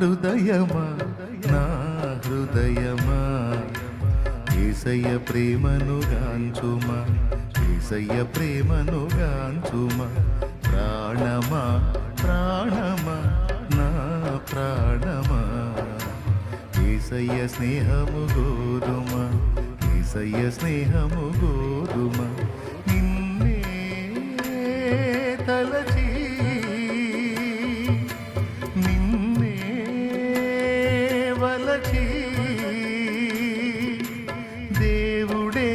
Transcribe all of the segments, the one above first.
హృదయమా? నా హృదయమా? ఏసయ్య ప్రేమను గాంచుమా? ఏసయ్య ప్రేమను గాంచుమా? ప్రాణమా? ప్రాణమా? నా ప్రాణమా? ఏసయ్య స్నేహము గోరుమా ఏసయ్య స్నేహము గోరుమా నిన్నే తల వలచి దేవుడే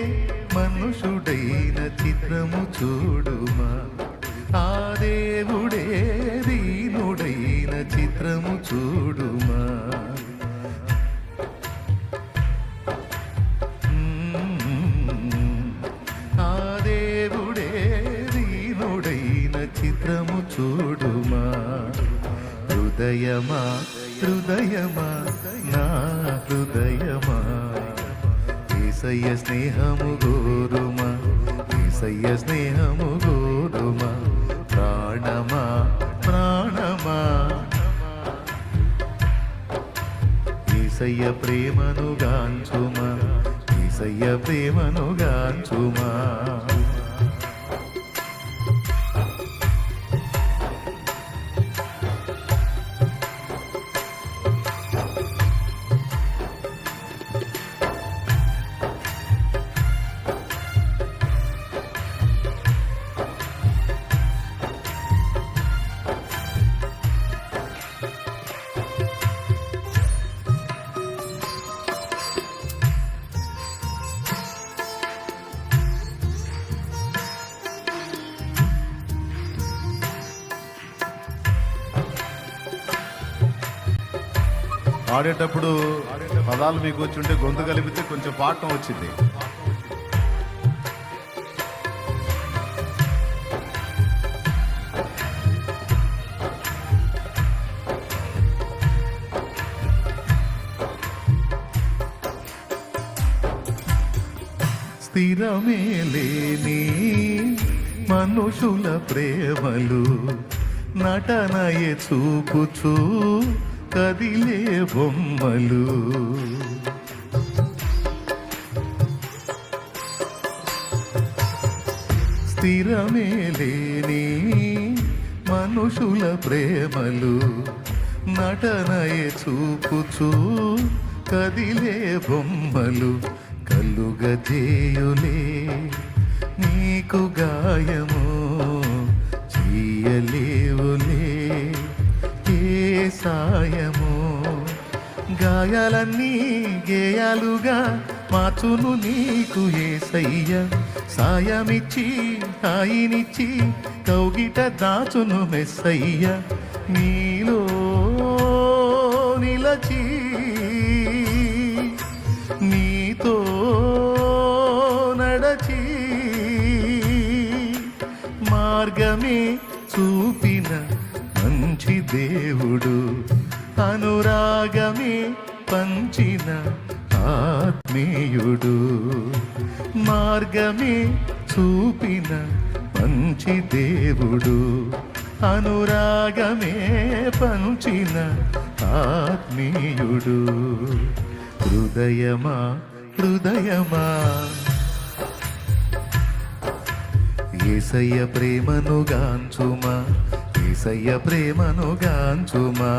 మనుషుడైన చిత్రము చూడుమా. ఆ దేవుడే దీనుడైన చిత్రము చూడుమా. ఆ దేవుడే దీనుడైన చిత్రము చూడుమా. హృదయమా హృదయమా? నా హృదయమా? ఏసయ్య స్నేహము గోరుమా? ఏసయ్య స్నేహము గోరుమా? ప్రాణమా? ప్రాణమా? ఈసయ్య ప్రేమను గాంచుమా? ఈసయ్య ప్రేమను గాంచుమా? పాడేటప్పుడు పదాలు మీకు వచ్చి ఉంటే గొంతు కలిపితే కొంచెం పాడటం వచ్చింది. స్థిరమే లేని మనుషుల ప్రేమలు నటనయే చూపుచూ కదిలే బొమ్మలు. స్థిరమే లేని మనుషుల ప్రేమలు. నటనయే చూపుచూ కదిలే బొమ్మలు. కలుగజేయులే నీకు గాయము. గాయాలన్నీ గేయాలుగా మార్చును నీకు ఏసయ్య. సాయమిచ్చి హాయినిచ్చి కౌగిట దాచును మెస్సయ్య. నీలో నిలచి నీతో నడచి మార్గమే చూపిన మంచి దేవుడు. అనురాగమే పంచిన ఆత్మీయుడు మార్గమే చూపిన మంచి దేవుడు అనురాగమే పంచిన ఆత్మీయుడు. హృదయమా హృదయమా? ఏసయ్య ప్రేమను గాంచుమా ఏసయ్య ప్రేమను గాంచుమా?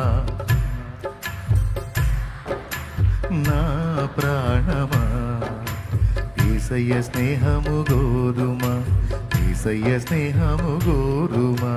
నా ప్రాణమా? ఈసయ్య స్నేహము గోరుమా ఈసయ్య స్నేహము గోరుమా